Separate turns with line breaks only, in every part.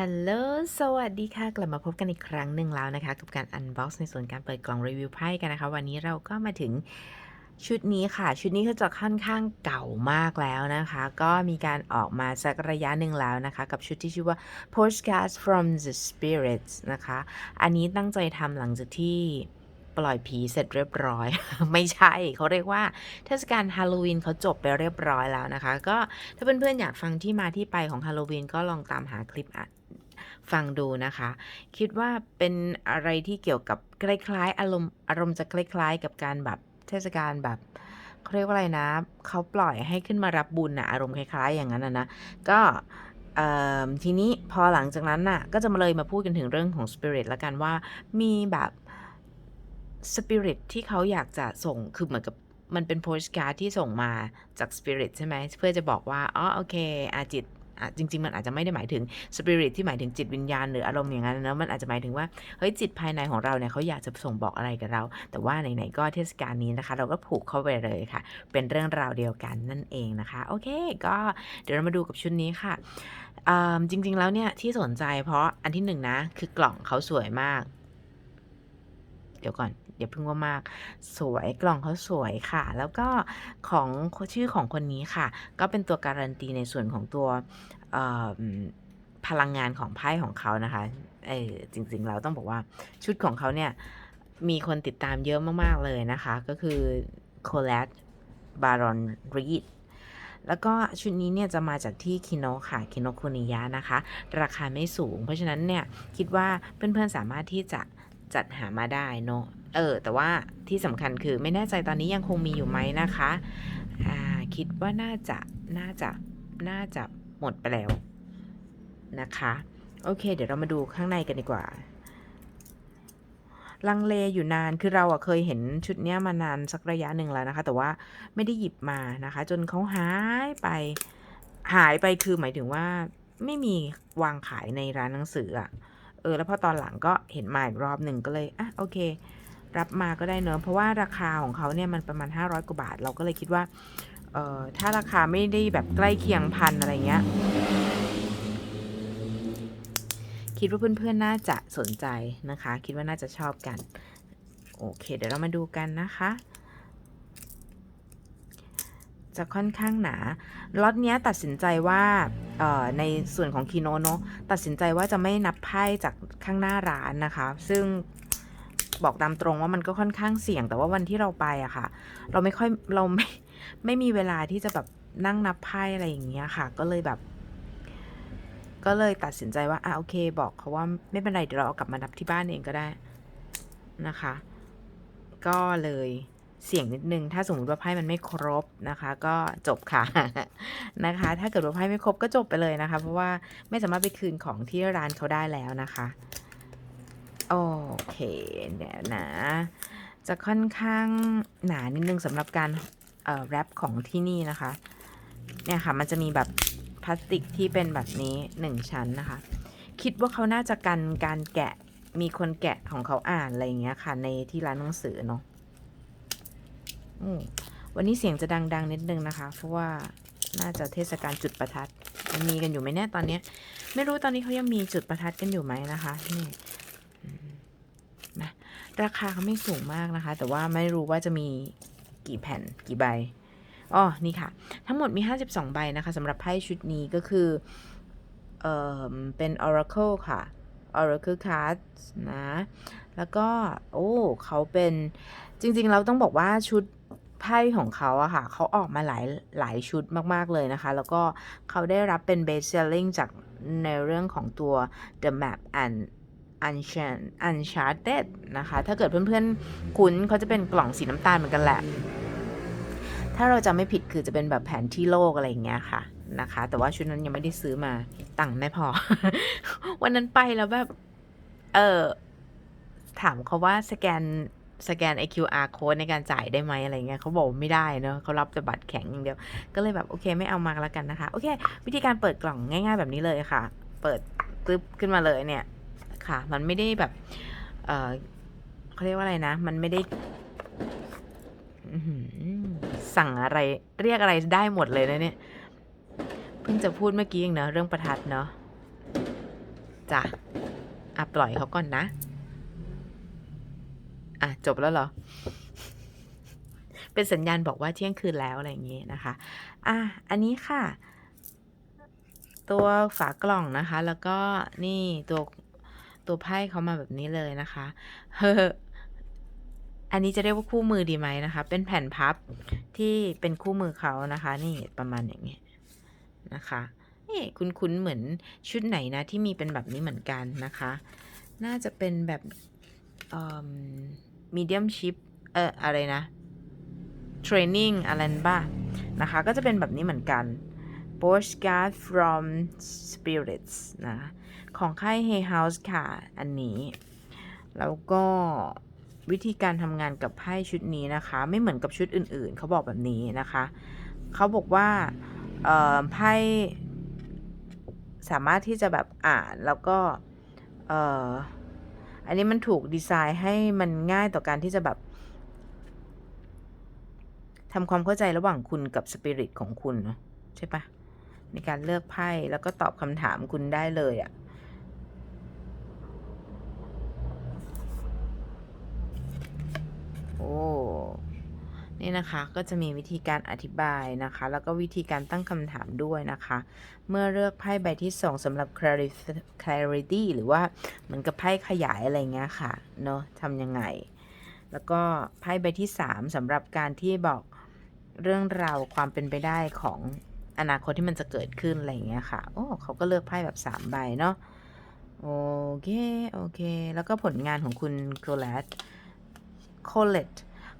ฮัลโหล สวัสดีค่ะ กลับมาพบกันอีกครั้งหนึ่งแล้วนะคะ กับการอันบ็อกซ์ในส่วนการเปิดกล่องรีวิวไพ่กันนะคะ วันนี้เราก็มาถึงชุดนี้ค่ะ ชุดนี้ก็จะค่อนข้างเก่ามากแล้วนะคะ ก็มีการออกมาสักระยะหนึ่งแล้วนะคะ กับชุดที่ชื่อว่า Postcards from the Spirits นะคะ อันนี้ตั้งใจทำหลังจากที่ปล่อยผีเสร็จเรียบร้อย ไม่ใช่เขาเรียกว่าเทศกาลฮาโลวีนเขาจบไปเรียบร้อยแล้วนะคะ ก็ถ้าเพื่อนๆอยากฟังที่มาที่ไปของฮาโลวีนก็ลองตามหาคลิปอะ ฟังดูนะคะ คิดว่าเป็นอะไรที่เกี่ยวกับคล้ายๆ อารมณ์อารมณ์จะคล้ายๆ กับการแบบเทศกาลแบบเขาเรียกว่าอะไรนะเขาปล่อยให้ขึ้นมารับบุญนะอารมณ์คล้ายๆ อย่างนั้นนะนะก็ทีนี้พอหลังจากนั้นน่ะก็จะมาเลยมาพูดกันถึงเรื่องของสปิริตแล้วกันว่ามีแบบสปิริตที่เขาอยากจะส่งคือเหมือนกับมันเป็นโพสการ์ดที่ส่งมาจากสปิริตใช่ไหมเพื่อจะบอกว่า อ๋อ โอเค อาจิต จริง ๆ มันอาจจะไม่ได้หมายถึงสปิริตที่หมายถึงจิตวิญญาณหรืออารมณ์อย่างนั้นนะมันอาจจะหมายถึงว่าเฮ้ยจิตภายในของเราเนี่ยเขาอยากจะส่งบอกอะไรกับเรา แต่ว่าไหนๆก็เทศกาลนี้นะคะ เราก็ผูกเข้าไปเลยค่ะ เป็นเรื่องราวเดียวกันนั่นเองนะคะโอเค ก็เดี๋ยวเรามาดูกับชุดนี้ค่ะจริง ๆ แล้วเนี่ยที่สนใจเพราะอันที่หนึ่งนะคือกล่องเขาสวยมาก เดี๋ยวก่อน อย่าเพิ่งว่ามาก สวยกล่องเขาสวยค่ะ แล้วก็ของชื่อของคนนี้ค่ะ ก็เป็นตัวการันตีในส่วนของตัวพลังงานของไพ่ของเขานะคะเออจริงๆเราต้องบอกว่าชุดของเขาเนี่ย มีคนติดตามเยอะมากๆเลยนะคะ ก็คือโคล a ตบารอนรีดแล้วก็ชุดนี้เนี่ยจะมาจากที่คิโนค่ะคิโนคุนิยะนะคะ ราคาไม่สูง เพราะฉะนั้นเนี่ย คิดว่าเพื่อนๆสามารถที่จะจัดหามาได้เนอะ เออแต่ว่าที่สำคัญคือไม่แน่ใจตอนนี้ยังคงมีอยู่ไหมนะคะอ่าคิดว่าน่าจะน่าจะน่าจะหมดไปแล้วนะคะโอเค เดี๋ยวเรามาดูข้างในกันดีกว่า ลังเลอยู่นานคือเราอะเคยเห็นชุดเนี้ยมานานสักระยะหนึ่งแล้วนะคะ แต่ว่าไม่ได้หยิบมานะคะ จนเขาหายไปหายไปคือหมายถึงว่าไม่มีวางขายในร้านหนังสืออะเออแล้วพอตอนหลังก็เห็นมาอีกรอบหนึ่งก็เลยอะโอเค รับมาก็ได้เนอะเพราะว่าราคาของเขาเนี่ยมันประมาณ 500 กว่าบาท เราก็เลยคิดว่าเอ่อถ้าราคาไม่ได้แบบใกล้เคียงพันอะไรเงี้ย คิดว่าเพื่อนๆ น่าจะสนใจนะคะ คิดว่าน่าจะชอบกัน โอเค เดี๋ยวเรามาดูกันนะคะจะค่อนข้างหนา ล็อตนี้ตัดสินใจว่าในส่วนของคีโนโนะตัดสินใจว่าจะไม่นับไพ่จากข้างหน้าร้านนะคะ ซึ่ง บอกตามตรงว่ามันก็ค่อนข้างเสี่ยงแต่ว่าวันที่เราไปอะค่ะ เราไม่ค่อยเราไม่ไม่มีเวลาที่จะแบบนั่งนับไพ่อะไรอย่างเงี้ยค่ะ ก็เลยแบบ ก็เลยตัดสินใจว่าอะโอเค บอกเขาว่าไม่เป็นไรเดี๋ยวเราเอากลับมานับที่บ้านเองก็ได้นะคะ ก็เลยเสี่ยงนิดนึง ถ้าสมมติว่าไพ่มันไม่ครบนะคะ ก็จบค่ะนะคะ ถ้าเกิดว่าไพ่ไม่ครบก็จบไปเลยนะคะ เพราะว่าไม่สามารถไปคืนของที่ร้านเขาได้แล้วนะคะ โอเคเดี๋ยวนะ จะค่อนข้างหนานิดนึงสำหรับการเอ่อแรปของที่นี่นะคะ เนี่ยค่ะ มันจะมีแบบพลาสติกที่เป็นแบบนี้หนึ่งชั้นนะคะ คิดว่าเขาน่าจะกันการแกะมีคนแกะของเขาอ่านอะไรอย่างเงี้ยค่ะ ในที่ร้านหนังสือเนาะวันนี้เสียงจะดัง ๆ นิดนึงนะคะ เพราะว่าน่าจะเทศกาลจุดประทัดมันมีกันอยู่ไหมเนี่ยตอนนี้ ไม่รู้ตอนนี้เขายังมีจุดประทัดกันอยู่ไหมนะคะนี่ นะราคาเขาไม่สูงมากนะคะ แต่ว่าไม่รู้ว่าจะมีกี่แผ่นกี่ใบอ๋อนี่ค่ะ ทั้งหมดมี 52 ใบนะคะสำหรับไพ่ชุดนี้ก็คือเออเป็น Oracle ค่ะ Oracle Cards นะ แล้วก็ โอ้ เขาเป็นจริงๆ เราต้องบอกว่าชุดไพ่ของเขาอะค่ะ เขาออกมาหลายหลายชุดมากๆเลยนะคะ แล้วก็เขาได้รับเป็น best selling จากในเรื่องของตัว The Map and Uncharted Uncharted นะคะ ถ้าเกิดเพื่อนๆ คุ้นเขาจะเป็นกล่องสีน้ำตาลเหมือนกันแหละ ถ้าเราจำไม่ผิดคือจะเป็นแบบแผนที่โลกอะไรอย่างเงี้ยค่ะนะคะ แต่ว่าชุดนั้นยังไม่ได้ซื้อมาตังค์ไม่พอ วันนั้นไปแล้วแบบ เออถามเขาว่าสแกนสแกน QR code ในการจ่ายได้ไหมอะไรเงี้ยเขาบอกไม่ได้เนอะเขารับแต่บัตรแข็งอย่างเดียว ก็เลยแบบโอเคไม่เอามาแล้วกันนะคะ โอเค วิธีการเปิดกล่องง่าย ๆ แบบนี้เลยค่ะ เปิดกึบขึ้นมาเลยเนี่ย ค่ะ มันไม่ได้แบบ เออเขาเรียกว่าอะไรนะ มันไม่ได้สั่งอะไร เรียกอะไรได้หมดเลยนะเนี่ย เพิ่งจะพูดเมื่อกี้เองเนอะเรื่องประทัดเนาะจ้ะอะปล่อยเขาก่อนนะ อะ จบแล้วเหรอ เป็นสัญญาณบอกว่าเที่ยงคืนแล้วอะไรอย่างงี้นะคะ อะ อันนี้ค่ะ ตัวฝากล่องนะคะ แล้วก็นี่ตัว ตัวไพ่เขามาแบบนี้เลยนะคะเฮ้ออันนี้จะเรียกว่าคู่มือดีไหมนะคะ เป็นแผ่นพับที่เป็นคู่มือเขานะคะ นี่ประมาณอย่างนี้นะคะนี่คุ้นๆเหมือนชุดไหนนะที่มีเป็นแบบนี้เหมือนกันนะคะ น่าจะเป็นแบบมีเดียมชิปเอออะไรนะเทรนนิ่งอะไรบ้านะคะ ก็จะเป็นแบบนี้เหมือนกัน postcard from spirits นะ ของค่าย Hay House ค่ะ อันนี้ แล้วก็วิธีการทำงานกับไพ่ชุดนี้นะคะ ไม่เหมือนกับชุดอื่นๆ เขาบอกแบบนี้นะคะ เขาบอกว่าไพ่สามารถที่จะแบบอ่านแล้วก็อันนี้มันถูกดีไซน์ให้มันง่ายต่อการที่จะแบบทำความเข้าใจระหว่างคุณกับสปิริตของคุณใช่ปะในการเลือกไพ่แล้วก็ตอบคำถามคุณได้เลยอะ่ะโอ้ นี่นะคะก็จะมีวิธีการอธิบายนะคะ แล้วก็วิธีการตั้งคำถามด้วยนะคะ เมื่อเลือกไพ่ใบที่2สำหรับ clarity หรือว่าเหมือนกับไพ่ขยายอะไรเงี้ยค่ะเนาะทำยังไง แล้วก็ไพ่ใบที่3สำหรับการที่บอกเรื่องราวความเป็นไปได้ของอนาคตที่มันจะเกิดขึ้นอะไรเงี้ยค่ะโอ้เขาก็เลือกไพ่แบบ3ใบเนาะโอเคโอเค แล้วก็ผลงานของคุณโคลเลต โคลเลต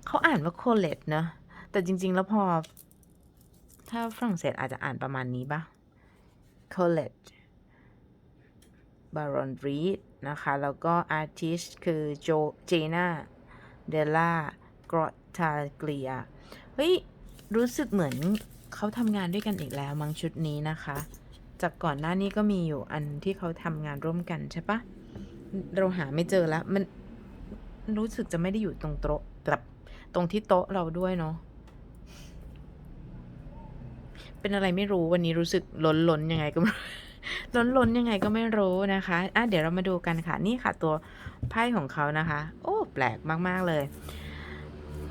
เขาอ่านว่าโคลเลตเนาะแต่จริง ๆ แล้วพอ ถ้าฝรั่งเศสอาจจะอ่านประมาณนี้ปะโคลเลตบารอนรีดนะคะ แล้วก็อาร์ติสคือโจเจนาเดล่ากรอตาเกลียเฮ้ย รู้สึกเหมือนเขาทำงานด้วยกันอีกแล้วมั้งชุดนี้นะคะ จากก่อนหน้านี้ก็มีอยู่อันที่เขาทำงานร่วมกันใช่ปะเราหาไม่เจอแล้วมัน รู้สึกจะไม่ได้อยู่ตรงโต๊ะแบบตรงที่โต๊ะเราด้วยเนาะเป็นอะไรไม่รู้วันนี้รู้สึกล้นล้นยังไงก็ไม่ล้นล้นยังไงก็ไม่รู้นะคะอะเดี๋ยวเรามาดูกันค่ะ นี่ค่ะตัวไพ่ของเขานะคะ โอ้แปลกมาก ๆ เลย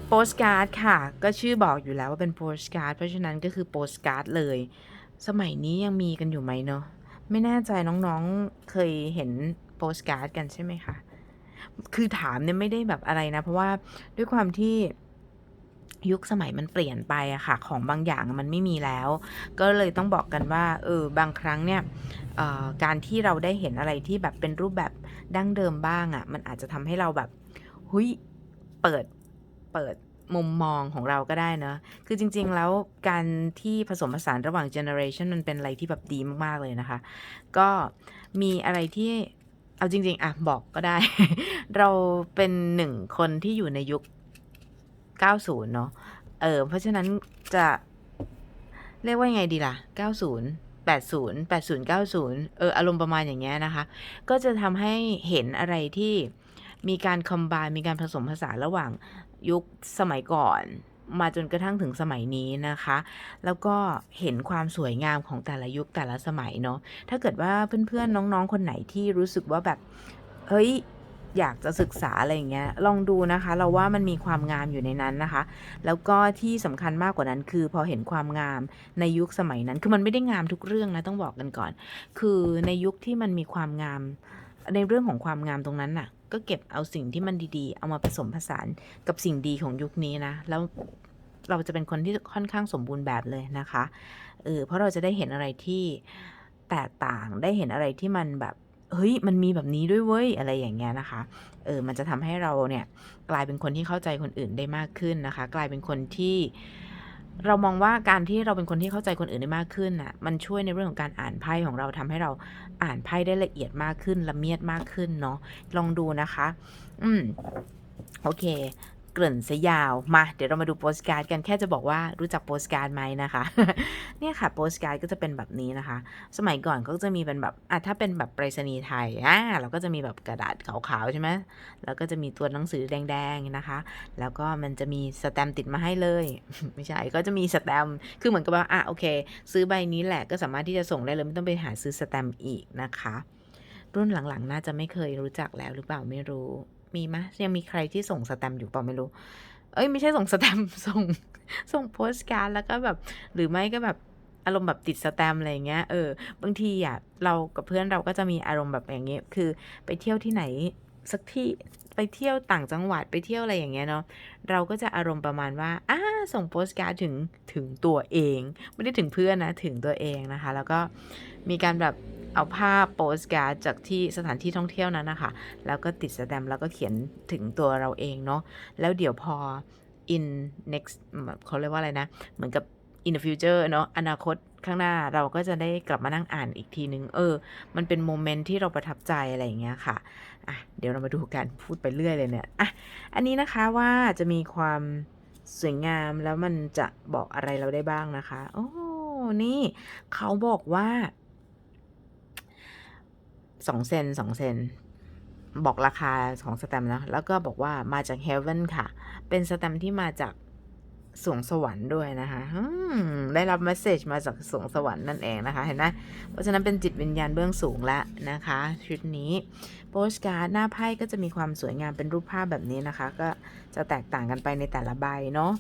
โปสการ์ดค่ะ ก็ชื่อบอกอยู่แล้วว่าเป็นโปสการ์ดเพราะฉะนั้นก็คือโปสการ์ดเลย สมัยนี้ยังมีกันอยู่ไหมเนาะไม่แน่ใจน้องๆเคยเห็นโปสการ์ดกันใช่ไหมคะ คือถามเนี่ยไม่ได้แบบอะไรนะ เพราะว่าด้วยความที่ยุคสมัยมันเปลี่ยนไปอะค่ะ ของบางอย่างมันไม่มีแล้ว ก็เลยต้องบอกกันว่าเออบางครั้งเนี่ยการที่เราได้เห็นอะไรที่แบบเป็นรูปแบบดั้งเดิมบ้างอะมันอาจจะทำให้เราแบบหุยเปิดเปิดมุมมองของเราก็ได้นะคือจริง ๆ แล้วการที่ผสมผสานระหว่างเจเนอเรชันมันเป็นอะไรที่แบบดีมาก ๆ เลยนะคะ ก็มีอะไรที่ เอาจริง ๆ อะ บอกก็ได้ เราเป็นหนึ่งคนที่อยู่ในยุค 90 เนาะเออเพราะฉะนั้นจะเรียกว่าไงดีล่ะ 90 80 80 90 เออ อารมณ์ประมาณอย่างเงี้ยนะคะ ก็จะทำให้เห็นอะไรที่มีการคอมบายมีการผสมผสานระหว่างยุคสมัยก่อน มาจนกระทั่งถึงสมัยนี้นะคะ แล้วก็เห็นความสวยงามของแต่ละยุคแต่ละสมัยเนาะ ถ้าเกิดว่าเพื่อนๆน้องๆคนไหนที่รู้สึกว่าแบบ เฮ้ยอยากจะศึกษาอะไรอย่างเงี้ย ลองดูนะคะ เราว่ามันมีความงามอยู่ในนั้นนะคะ แล้วก็ที่สำคัญมากกว่านั้นคือพอเห็นความงามในยุคสมัยนั้น คือมันไม่ได้งามทุกเรื่องนะต้องบอกกันก่อน คือในยุคที่มันมีความงาม ในเรื่องของความงามตรงนั้นน่ะ ก็เก็บเอาสิ่งที่มันดีๆ เอามาผสมผสานกับสิ่งดีของยุคนี้นะ แล้วเราจะเป็นคนที่ค่อนข้างสมบูรณ์แบบเลยนะคะเออเพราะเราจะได้เห็นอะไรที่แตกต่างได้เห็นอะไรที่มันแบบเฮ้ยมันมีแบบนี้ด้วยเว้ยอะไรอย่างเงี้ยนะคะ เออมันจะทำให้เราเนี่ยกลายเป็นคนที่เข้าใจคนอื่นได้มากขึ้นนะคะ กลายเป็นคนที่ เรามองว่าการที่เราเป็นคนที่เข้าใจคนอื่นได้มากขึ้นน่ะ มันช่วยในเรื่องของการอ่านไพ่ของเราทำให้เราอ่านไพ่ได้ละเอียดมากขึ้นละเมียดมากขึ้นเนาะลองดูนะคะ อืมโอเค เกริ่นซะยาว มาเดี๋ยวเรามาดูโปสการ์ดกันแค่จะบอกว่ารู้จักโปสการ์ดไหมนะคะ เนี่ยค่ะโปสการ์ดก็จะเป็นแบบนี้นะคะ สมัยก่อนก็จะมีเป็นแบบอะถ้าเป็นแบบไปรษณีย์ไทยอ่าเราก็จะมีแบบกระดาษขาวๆใช่ไหมแล้วก็จะมีตัวหนังสือแดงๆนะคะ แล้วก็มันจะมีสแตมติดมาให้เลย ไม่ใช่ก็จะมีสแตมคือเหมือนกับว่าอะโอเค ซื้อใบนี้แหละก็สามารถที่จะส่งได้เลยไม่ต้องไปหาซื้อสแตมอีกนะคะ รุ่นหลังๆ น่าจะไม่เคยรู้จักแล้วหรือเปล่าไม่รู้ มีมะยังมีใครที่ส่งสแตมป์อยู่เปล่าไม่รู้ เอ้ยไม่ใช่ส่งสแตมป์ส่งส่งโพสการ์ดแล้วก็แบบ หรือไม่ก็แบบอารมณ์แบบติดสแตมป์อะไรเงี้ยเออบางทีอะเรากับเพื่อนเราก็จะมีอารมณ์แบบอย่างเงี้ยคือไปเที่ยวที่ไหนสักที่ไปเที่ยวต่างจังหวัดไปเที่ยวอะไรอย่างเงี้ยเนาะเราก็จะอารมณ์ประมาณว่าอ่าส่งโพสการ์ดถึงถึงตัวเอง ไม่ได้ถึงเพื่อนนะถึงตัวเองนะคะ แล้วก็มีการแบบ เอาภาพโปสการ์ดจากที่สถานที่ท่องเที่ยวนั้นนะคะ แล้วก็ติดสแตมป์แล้วก็เขียนถึงตัวเราเองเนาะแล้วเดี๋ยวพอ in next เขาเรียกว่าอะไรนะ เหมือนกับ in the future เนาะอนาคตข้างหน้าเราก็จะได้กลับมานั่งอ่านอีกทีนึง เออ มันเป็นโมเมนต์ที่เราประทับใจอะไรอย่างเงี้ยค่ะ อะ เดี๋ยวเรามาดูกันพูดไปเรื่อยเลยเนี่ย อะ อันนี้นะคะว่าจะมีความสวยงามแล้วมันจะบอกอะไรเราได้บ้างนะคะ โอ้ นี่ เขาบอกว่า สองเซนสองเซนบอกราคาของสแตมป์นะ แล้วก็บอกว่ามาจาก Heaven ค่ะ เป็นสแตมป์ที่มาจากสวงสวรรค์ด้วยนะคะได้รับเมสเซจมาจากสวงสวรรค์นั่นเองนะคะ เห็นไหมเพราะฉะนั้นเป็นจิตวิญญาณเบื้องสูงแล้วนะคะชุดนี้โปสการ์ดหน้าไพ่ก็จะมีความสวยงามเป็นรูปภาพแบบนี้นะคะ ก็จะแตกต่างกันไปในแต่ละใบเนาะ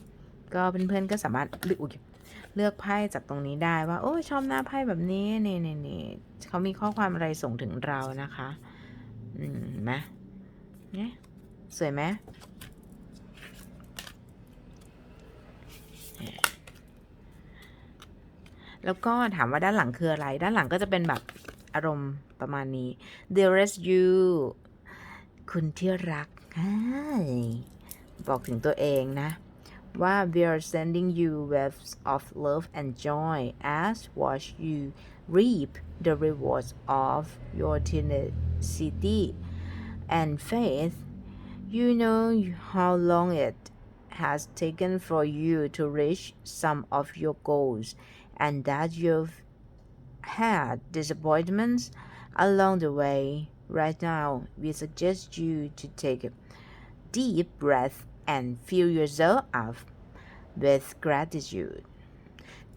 ก็เพื่อนๆก็สามารถเลือก เลือกไพ่จากตรงนี้ได้ว่า โอ้ชอบหน้าไพ่แบบนี้นี่นี่นี่เขามีข้อความอะไรส่งถึงเรานะคะ อืมนไหมเนี่ยสวยไหมแล้วก็ถามว่าด้านหลังคืออะไร ด้านหลังก็จะเป็นแบบอารมณ์ประมาณนี้ dearest you คุณที่รัก บอกถึงตัวเองนะ ว่า we are sending you waves of love and joy as watch you reap the rewards of your tenacity and faith. You know how long it has taken for you to reach some of your goals, and that you've had disappointments along the way. Right now, we suggest you to take a deep breath and fill yourself up with gratitude.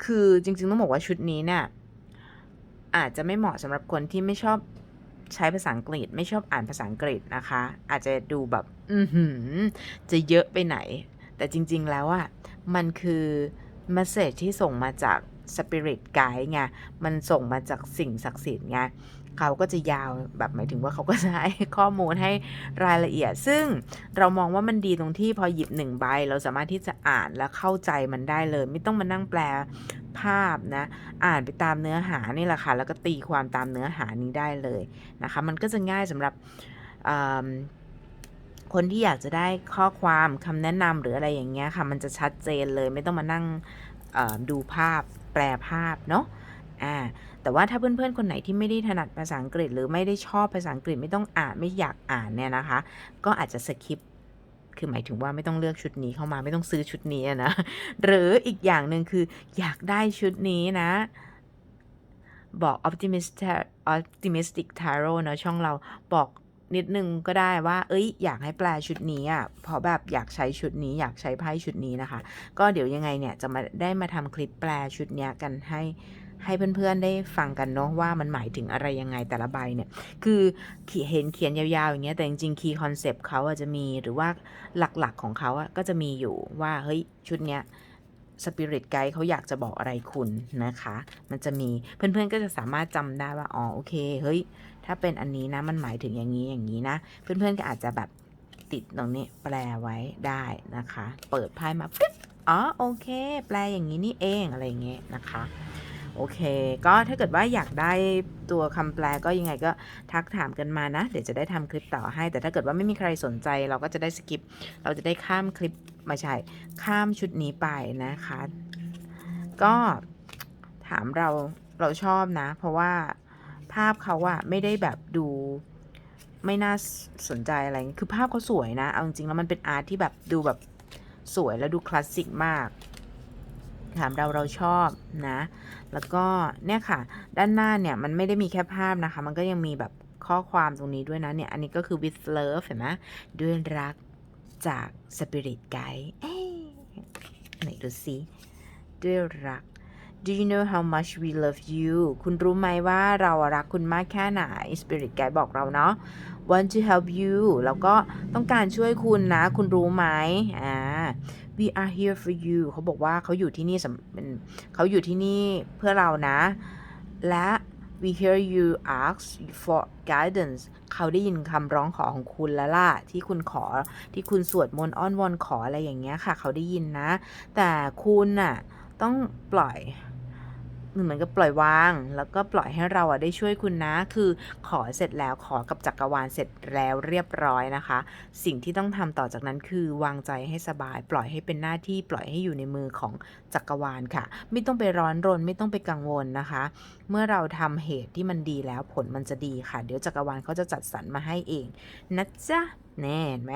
คือจริงๆ ต้องบอกว่าชุดนี้เนี่ยอาจจะไม่เหมาะสำหรับคนที่ไม่ชอบใช้ภาษาอังกฤษ ไม่ชอบอ่านภาษาอังกฤษนะคะ อาจจะดูแบบ อืจะเยอะไปไหน แต่จริง ๆ แล้วอะมันคือ m e s s a g e ที่ส่งมาจาก Spirit Guide ไง มันส่งมาจากสิ่งศักดิ์สิทธิ์ไง เขาก็จะยาวแบบหมายถึงว่าเขาก็จะให้ข้อมูลให้รายละเอียด ซึ่งเรามองว่ามันดีตรงที่พอหยิบหนึ่งใบ เราสามารถที่จะอ่านและเข้าใจมันได้เลย ไม่ต้องมานั่งแปลภาพนะ อ่านไปตามเนื้อหานี่แหละค่ะ แล้วก็ตีความตามเนื้อหานี้ได้เลยนะคะ มันก็จะง่ายสำหรับคนที่อยากจะได้ข้อความคำแนะนำหรืออะไรอย่างเงี้ยค่ะ มันจะชัดเจนเลยไม่ต้องมานั่งดูภาพแปลภาพเนาะ อ่าแต่ว่าถ้าเพื่อนๆคนไหนที่ไม่ได้ถนัดภาษาอังกฤษ หรือไม่ได้ชอบภาษาอังกฤษไม่ต้องอ่านไม่อยากอ่านเนี่ยนะคะ ก็อาจจะสคิปคือหมายถึงว่าไม่ต้องเลือกชุดนี้เข้ามาไม่ต้องซื้อชุดนี้นะ หรืออีกอย่างหนึ่งคืออยากได้ชุดนี้นะ บอก optimistic optimistic tarot เนะช่องเราบอกนิดนึงก็ได้ว่า เอ้ย อยากให้แปลชุดนี้อะเพราะแบบอยากใช้ชุดนี้ อยากใช้ไพ่ชุดนี้นะคะ ก็เดี๋ยวยังไงเนี่ยจะมาได้มาทำคลิปแปลชุดนี้กันให้ ให้เพื่อนๆได้ฟังกันเนาะว่ามันหมายถึงอะไรยังไงแต่ละใบเนี่ยคือเห็นเขียนยาวๆอย่างเงี้ยแต่จริงๆคีย์คอนเซปต์เขาอะจะมีหรือว่าหลักๆของเขาอะก็จะมีอยู่ว่าเฮ้ยชุดเนี้ยสปิริตไกด์เขาอยากจะบอกอะไรคุณนะคะ มันจะมีเพื่อนๆก็จะสามารถจำได้ว่าอ๋อโอเคเฮ้ยถ้าเป็นอันนี้นะมันหมายถึงอย่างนี้อย่างนี้นะ เพื่อนๆก็อาจจะแบบติดตรงนี้แปลไว้ได้นะคะ เปิดไพ่มาปึ๊บอ๋อโอเค แปลอย่างนี้นี่เองอะไรเงี้ยนะคะ โอเค ก็ถ้าเกิดว่าอยากได้ตัวคำแปลก็ยังไงก็ทักถามกันมานะ เดี๋ยวจะได้ทำคลิปต่อให้ แต่ถ้าเกิดว่าไม่มีใครสนใจเราก็จะได้สกิป เราจะได้ข้ามคลิปม่ใช่ข้ามชุดนี้ไปนะคะ ก็ถามเราเราชอบนะ เพราะว่าภาพเขาอะไม่ได้แบบดูไม่น่าสนใจอะไร คือภาพเขาสวยนะ เอาจริงๆแล้วมันเป็นอาร์ตที่แบบดูแบบสวยแล้วดูคลาสสิกมาก ถามเราเราชอบนะ แล้วก็เนี่ยค่ะ ด้านหน้าเนี่ยมันไม่ได้มีแค่ภาพนะคะ มันก็ยังมีแบบข้อความตรงนี้ด้วยนะเนี่ย อันนี้ก็คือ with love เห็นไหมด้วยรักจาก Spirit Guide เอ้ยไหนดูซิด้วยรัก Do you know how much we love you คุณรู้ไหมว่าเรารักคุณมากแค่ไหน Spirit Guide บอกเราเนาะ Want to help you แล้วก็ต้องการช่วยคุณนะ คุณรู้ไหมอ่า We are here for you เขาบอกว่าเขาอยู่ที่นี่สำเป็นเขาอยู่ที่นี่เพื่อเรานะ และ we hear you ask for guidance เขาได้ยินคำร้องขอของคุณแล้วล่ะ ที่คุณขอที่คุณสวดมนต์อ้อนวอนขออะไรอย่างเงี้ยค่ะ เขาได้ยินนะ แต่คุณน่ะต้องปล่อย เหมือนกับปล่อยวาง แล้วก็ปล่อยให้เราอะได้ช่วยคุณนะ คือขอเสร็จแล้วขอกับจักรวาลเสร็จแล้วเรียบร้อยนะคะ สิ่งที่ต้องทำต่อจากนั้นคือวางใจให้สบาย ปล่อยให้เป็นหน้าที่ปล่อยให้อยู่ในมือของจักรวาลค่ะ ไม่ต้องไปร้อนรน ไม่ต้องไปกังวลนะคะ เมื่อเราทำเหตุที่มันดีแล้วผลมันจะดีค่ะ เดี๋ยวจักรวาลเขาจะจัดสรรมาให้เองนะจ๊ะ แน่เห็นไหม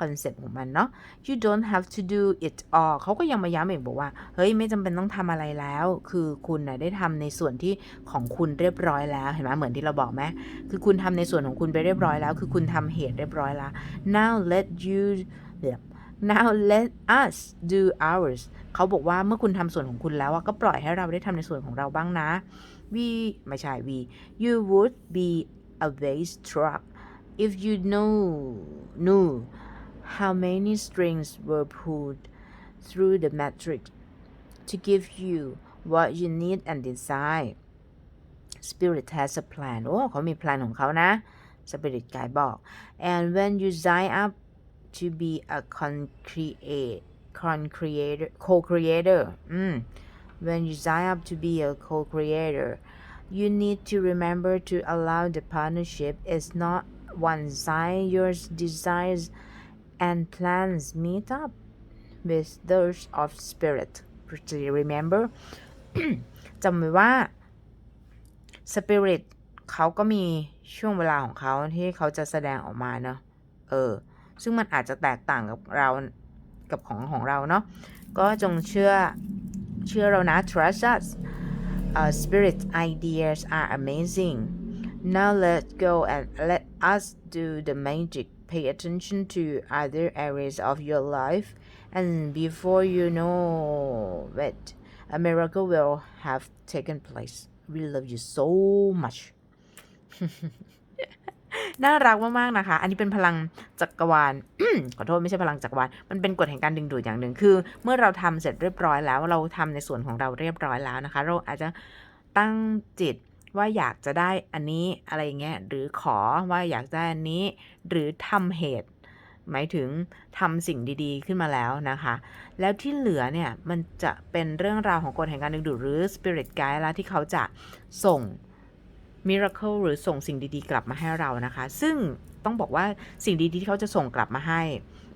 คอนเซ็ปต์ของมันเนาะ you don't have to do it all เขาก็ยังมาย้ำอีกบอกว่า เฮ้ย ไม่จำเป็นต้องทำอะไรแล้ว คือคุณนะได้ทำในส่วนที่ของคุณเรียบร้อยแล้ว เห็นไหมเหมือนที่เราบอกไหมคือคุณทำในส่วนของคุณไปเรียบร้อยแล้ว คือคุณทำเหตุเรียบร้อยแล้ว now let you now let us do ours เขาบอกว่าเมื่อคุณทำส่วนของคุณแล้วก็ปล่อยให้เราได้ทำในส่วนของเราบ้างนะ we ไม่ใช่ we you would be a waste truck if you know knew how many strings were pulled through the matrix to give you what you need and desire spirit has a plan โอ้เขามีแพลนของเขานะ spirit กายบอก and when you sign up to be a concreate con-creator co-creator อืม when you sign up to be a co-creator you need to remember to allow the partnership is not one side your desires and plans meet up with those of spirit remember จำไว้ว่า spirit เขาก็มีช่วงเวลาของเขาที่เขาจะแสดงออกมาเนอะเออ ซึ่งมันอาจจะแตกต่างกับเรากับของของเราเนาะก็จงเชื่อเชื่อเรานะ trust us uh, spirit ideas are amazing now let's go and let us do the magic pay attention to other areas of your life and before you know it a miracle will have taken place we love you so much น่ารักมากๆนะคะ อันนี้เป็นพลังจักรวาล ขอโทษไม่ใช่พลังจักรวาล มันเป็นกฎแห่งการดึงดูดอย่างหนึ่ง คือ เมื่อเราทำเสร็จเรียบร้อยแล้ว เราทำในส่วนของเราเรียบร้อยแล้วนะคะ เราอาจจะตั้งจิต ว่าอยากจะได้อันนี้อะไรเงี้ยหรือขอว่าอยากได้อันนี้ หรือทำเหตุ หมายถึงทำสิ่งดีๆขึ้นมาแล้วนะคะ แล้วที่เหลือเนี่ยมันจะเป็นเรื่องราวของกฎแห่งการดึงดูดหรือ spirit guide ล้วที่เขาจะส่ง miracle หรือส่งสิ่งดีๆ กลับมาให้เรานะคะ ซึ่งต้องบอกว่าสิ่งดีๆที่เขาจะส่งกลับมาให้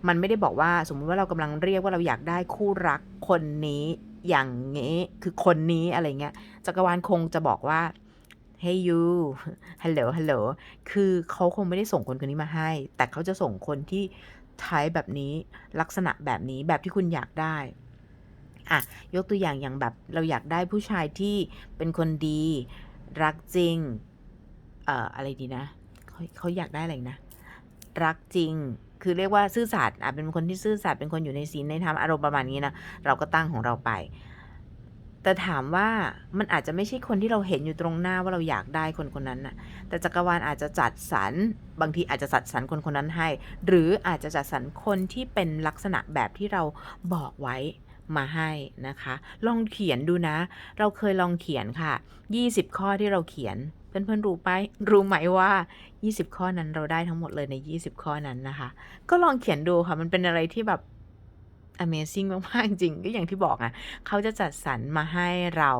มันไม่ได้บอกว่าสมมุติว่าเรากำลังเรียกว่าเราอยากได้คู่รักคนนี้อย่างงี้คือคนนี้อะไรเงี้ยจักรวาลคงจะบอกว่า hey you hello hello คือเขาคงไม่ได้ส่งคนคนนี้มาให้ แต่เขาจะส่งคนที่ไทป์แบบนี้ลักษณะแบบนี้แบบที่คุณอยากได้อะยกตัวอย่างอย่างแบบเราอยากได้ผู้ชายที่เป็นคนดี รักจริง เอ่ออะไรดีนะเขาเขาอยากได้อะไรนะ รักจริงคือเรียกว่าซื่อสัตย์อะเป็นคนที่ซื่อสัตย์เป็นคนอยู่ในศีลในธรรมอารมณ์ประมาณนี้นะเราก็ตั้งของเราไป แต่ถามว่ามันอาจจะไม่ใช่คนที่เราเห็นอยู่ตรงหน้าว่าเราอยากได้คนคนนั้นน่ะ แต่จักรวาลอาจจะจัดสรรบางทีอาจจะจัดสรรคนคนนั้นให้ หรืออาจจะจัดสรรคนที่เป็นลักษณะแบบที่เราบอกไว้มาให้นะคะ ลองเขียนดูนะ เราเคยลองเขียนค่ะ 20 ข้อที่เราเขียนเพื่อนๆรู้ไปรู้ไหมว่า 20 ข้อนั้นเราได้ทั้งหมดเลยใน 20 ข้อนั้นนะคะ ก็ลองเขียนดูค่ะ มันเป็นอะไรที่แบบ Amazing มากๆจริงก็อย่างที่บอกอะ่ะเขาจะจัดสรรมาให้เรา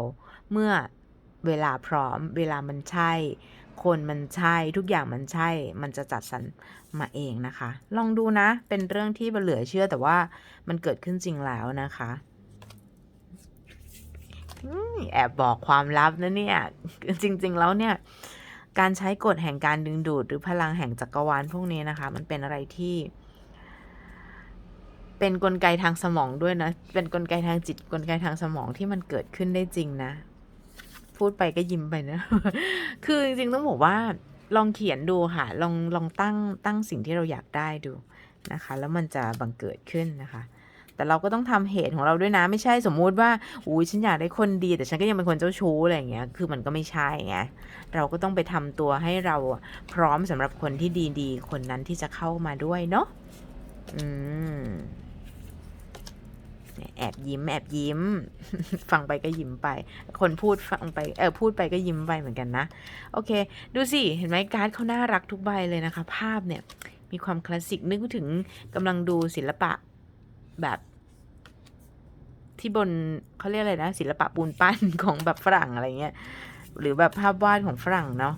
เมื่อเวลาพร้อม เวลามันใช่ คนมันใช่ทุกอย่างมันใช่ มันจะจัดสรรมาเองนะคะ ลองดูนะ เป็นเรื่องที่เหลือเชื่อแต่ว่ามันเกิดขึ้นจริงแล้วนะคะอแอบบอกความลับนะเนี่ย จริง ๆ แล้วเนี่ย การใช้กฎแห่งการดึงดูดหรือพลังแห่งจักรวาลพวกนี้นะคะ มันเป็นอะไรที่ เป็นนกลไกทางสมองด้วยนะ เป็นนกลไกทางจิตกลไกทางสมองที่มันเกิดขึ้นได้จริงนะ พูดไปก็ยิ้มไปนะ คือจริงๆต้องบอกว่า ลองเขียนดูค่ะ ลองลองตั้งตั้งสิ่งที่เราอยากได้ดูนะคะ แล้วมันจะบังเกิดขึ้นนะคะแต่เราก็ต้องทำเหตุของเราด้วยนะ ไม่ใช่สมมุติว่าอุ้ยฉันอยากได้คนดี แต่ฉันก็ยังเป็นคนเจ้าชู้อะไรอย่างเงี้ยคือมันก็ไม่ใช่ไงเราก็ต้องไปทำตัวให้เราพร้อมสำหรับคนที่ดีๆ คนนั้นที่จะเข้ามาด้วยเนาะอืม แอบยิ้มแอบยิ้ม ฟังไปก็ยิ้มไป คนพูดฟังไปเออพูดไปก็ยิ้มไปเหมือนกันนะ โอเค ดูสิ เห็นไหมการ์ดเขาน่ารักทุกใบเลยนะคะ ภาพเนี่ย มีความคลาสสิกนึกถึงกำลังดูศิลปะแบบ ที่บนเขาเรียกอะไรนะ ศิลปะปูนปั้นของแบบฝรั่งอะไรเงี้ยหรือแบบภาพวาดของฝรั่งเนาะ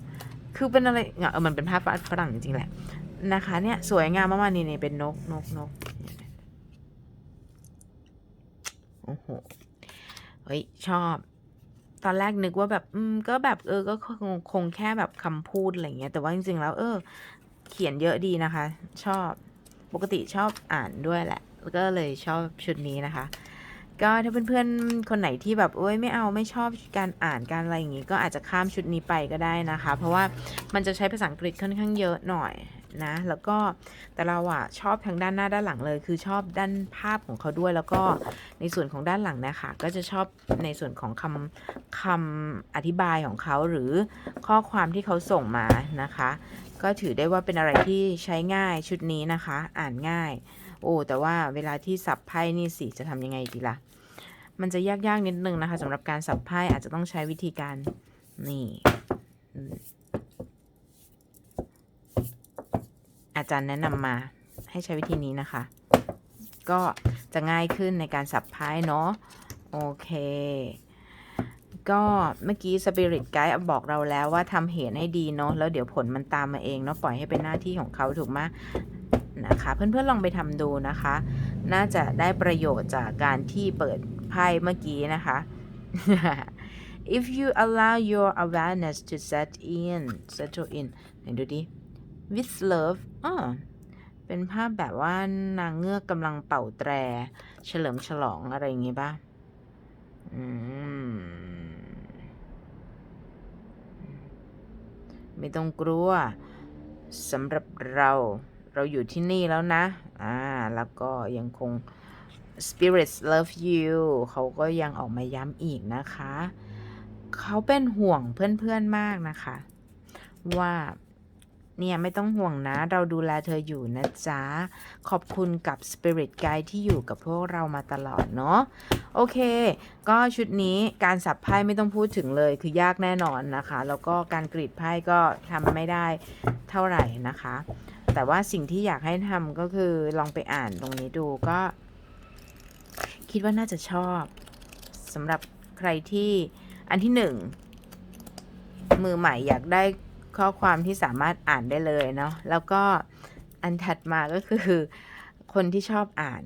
คือเป็นอะไรเออมันเป็นภาพวาดฝรั่งจริงๆแหละนะคะ เนี่ยสวยงามมากๆนี่นี่เป็นนกนกนก โอ้โหเฮ้ยชอบ ตอนแรกนึกว่าแบบ อืม ก็แบบเออ ก็คงคงแค่แบบคำพูดอะไรเงี้ย แต่ว่าจริงๆแล้ว เออ เขียนเยอะดีนะคะ ชอบ ปกติชอบอ่านด้วยแหละแล้วก็เลยชอบชุดนี้นะคะ ก็ถ้าเพื่อนๆ คนไหนที่แบบโอ้ยไม่เอาไม่ชอบการอ่านการอะไรอย่างงี้ ก็อาจจะข้ามชุดนี้ไปก็ได้นะคะ เพราะว่ามันจะใช้ภาษาอังกฤษค่อนข้างเยอะหน่อย นะ แล้วก็แต่เราอะชอบทั้งด้านหน้าด้านหลังเลย คือชอบด้านภาพของเขาด้วย แล้วก็ในส่วนของด้านหลังนะคะก็จะชอบในส่วนของคำคำอธิบายของเขาหรือข้อความที่เขาส่งมานะคะ ก็ถือได้ว่าเป็นอะไรที่ใช้ง่ายชุดนี้นะคะ อ่านง่าย โอ้แต่ว่าเวลาที่สับไพ่นี่สิจะทำยังไงดีล่ะมันจะยากๆนิดนึงนะคะสำหรับการสับไพ่อาจจะต้องใช้วิธีการนี่ อาจารย์แนะนำมาให้ใช้วิธีนี้นะคะ ก็จะง่ายขึ้นในการสับไพ่เนาะโอเค ก็เมื่อกี้ Spirit Guide บอกเราแล้วว่าทำเหตุให้ดีเนาะแล้วเดี๋ยวผลมันตามมาเองเนาะปล่อยให้เป็นหน้าที่ของเขาถูกไหมนะคะเพื่อนๆลองไปทำดูนะคะ น่าจะได้ประโยชน์จากการที่เปิดไพ่เมื่อกี้นะคะ if you allow your awareness to set in settle in ไหนดูดิ with love อ่าเป็นภาพแบบว่านางเงือกกำลังเป่าแตร เฉลิมฉลองอะไรอย่างงี้ป่ะ อืม ไม่ต้องกลัวสำหรับเราเราอยู่ที่นี่แล้วนะ อ่า แล้วก็ยังคง spirits love you เขาก็ยังออกมาย้ำอีกนะคะ เขาเป็นห่วงเพื่อนๆมากนะคะ ว่า เนี่ยไม่ต้องห่วงนะ เราดูแลเธออยู่นะจ๊ะ ขอบคุณกับ Spirit Guide ที่อยู่กับพวกเรามาตลอดเนาะ โอเค ก็ชุดนี้การสับไพ่ไม่ต้องพูดถึงเลยคือยากแน่นอนนะคะ แล้วก็การกรีดไพ่ก็ทำไม่ได้เท่าไหร่นะคะ แต่ว่าสิ่งที่อยากให้ทำก็คือลองไปอ่านตรงนี้ดูก็ คิดว่าน่าจะชอบสำหรับใครที่อันที่หนึ่งมือใหม่อยากได้ ข้อความที่สามารถอ่านได้เลยเนาะแล้วก็อันถัดมาก็คือคนที่ชอบอ่าน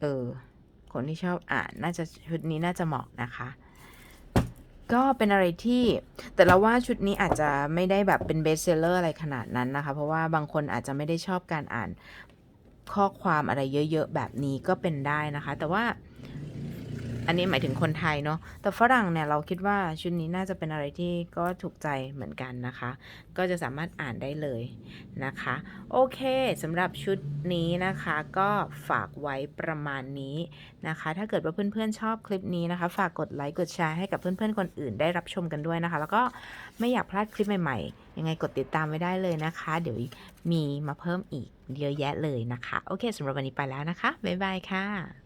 เออ คนที่ชอบอ่านน่าจะชุดนี้น่าจะเหมาะนะคะ ก็เป็นอะไรที่แต่เราว่าชุดนี้อาจจะไม่ได้แบบเป็นเบสเซลเลอร์อะไรขนาดนั้นนะคะ เพราะว่าบางคนอาจจะไม่ได้ชอบการอ่านข้อความอะไรเยอะ ๆ แบบนี้ก็เป็นได้นะคะ แต่ว่า อันนี้หมายถึงคนไทยเนาะ แต่ฝรั่งเนี่ยเราคิดว่าชุดนี้น่าจะเป็นอะไรที่ก็ถูกใจเหมือนกันนะคะ ก็จะสามารถอ่านได้เลยนะคะ โอเคสำหรับชุดนี้นะคะก็ฝากไว้ประมาณนี้นะคะ ถ้าเกิดว่าเพื่อนๆชอบคลิปนี้นะคะ ฝากกดไลค์กดแชร์ให้กับเพื่อนๆคนอื่นได้รับชมกันด้วยนะคะ แล้วก็ไม่อยากพลาดคลิปใหม่ๆ ยังไงกดติดตามไว้ได้เลยนะคะ เดี๋ยวมีมาเพิ่มอีกเยอะแยะเลยนะคะ โอเคสำหรับวันนี้ไปแล้วนะคะบ๊ายบายค่ะ